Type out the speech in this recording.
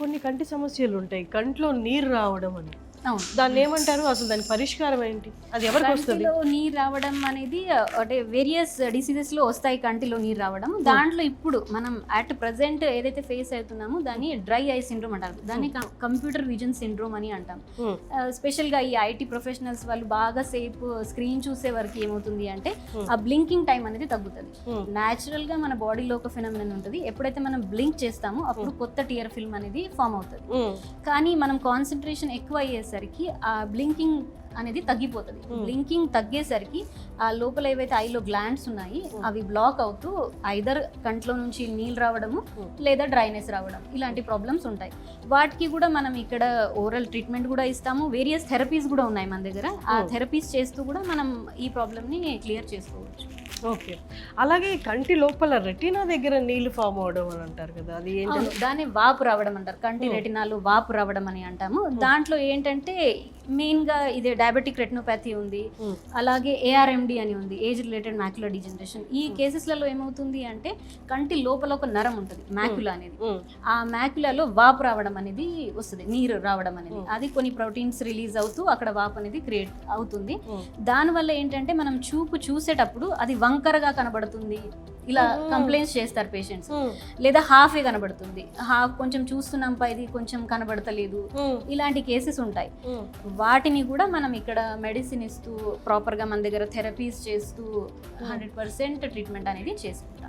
కొన్ని కంటి సమస్యలు ఉంటాయి. కంట్లో నీరు రావడం అని. దాన్ని ఏమంటారు? అసలు దాని పరిష్కారం ఏంటి? అది ఎవరికి వస్తుంది? నీరు రావడం అనేది అంటే వేరియస్ డిసీజెస్లో వస్తాయి కంటిలో నీరు రావడం. దాంట్లో ఇప్పుడు మనం అట్ ప్రజెంట్ ఏదైతే ఫేస్ అవుతున్నామో దాన్ని డ్రై ఐ సిండ్రోమ్ అంటారు. దాన్ని కంప్యూటర్ విజన్ సిండ్రోమ్ అని అంటాం. స్పెషల్గా ఈ ఐటీ ప్రొఫెషనల్స్ వాళ్ళు బాగా సేపు స్క్రీన్ చూసే వరకు ఏమవుతుంది అంటే. ఆ బ్లింకింగ్ టైం అనేది తగ్గుతుంది. న్యాచురల్గా మన బాడీలో ఒక ఫినమినన్ ఉంటుంది. ఎప్పుడైతే మనం బ్లింక్ చేస్తామో అప్పుడు కొత్త టియర్ ఫిల్మ్ అనేది ఫామ్ అవుతుంది. కానీ మనం కాన్సన్ట్రేషన్ ఎక్కువ అయ్యేసరికి ఆ బ్లింకింగ్ అనేది తగ్గిపోతుంది. బ్లింకింగ్ తగ్గేసరికి ఆ లోపల ఏవైతే ఐలో గ్లాండ్స్ ఉన్నాయి. అవి బ్లాక్ అవుతూ ఐదర్ కంట్లో నుంచి నీళ్ళు రావడము. లేదా డ్రైనెస్ రావడం ఇలాంటి ప్రాబ్లమ్స్ ఉంటాయి వాటికి కూడా మనం ఇక్కడ ఓరల్ ట్రీట్మెంట్ కూడా ఇస్తాము వేరియస్ థెరపీస్ కూడా ఉన్నాయి మన దగ్గర ఆ. థెరపీస్ చేస్తూ కూడా మనం ఈ ప్రాబ్లమ్ని క్లియర్ చేసుకోవచ్చు ఓకే. అలాగే కంటి లోపల రెటీనా దగ్గర నీళ్ళు ఫామ్ అవడం అని అంటారు కదా అది దాన్ని వాపు రావడం అంటారు. కంటి. రెటినాలు వాపు రావడం అని అంటాము. దాంట్లో ఏంటంటే మెయిన్గా ఇదే డయాబెటిక్ రెటినోపతి ఉంది. అలాగే ఏఆర్ఎండి అని ఉంది ఏజ్ రిలేటెడ్ మ్యాక్యులర్ డిజనరేషన్. ఈ. కేసెస్లలో ఏమవుతుంది అంటే కంటి లోపల ఒక నరం ఉంటుంది మ్యాక్యులా అనేది. ఆ మ్యాక్యులాలో వాపు రావడం అనేది వస్తుంది నీరు రావడం అనేది. అది కొన్ని ప్రోటీన్స్ రిలీజ్ అవుతూ అక్కడ వాపు అనేది క్రియేట్ అవుతుంది. దానివల్ల ఏంటంటే మనం చూపు చూసేటప్పుడు అది వంకరగా కనబడుతుంది. ఇలా. కంప్లైంట్స్ చేస్తారు పేషెంట్స్. లేదా హాఫే కనబడుతుంది. హాఫ్ కొంచెం చూస్తున్నాం పైది కొంచెం కనబడతలేదు. ఇలాంటి కేసెస్ ఉంటాయి. వాటిని కూడా మనం ఇక్కడ మెడిసిన్ ఇస్తూ ప్రాపర్గా మన దగ్గర థెరపీస్ చేస్తూ హండ్రెడ్ పర్సెంట్ ట్రీట్మెంట్ అనేది చేసుకుంటాం.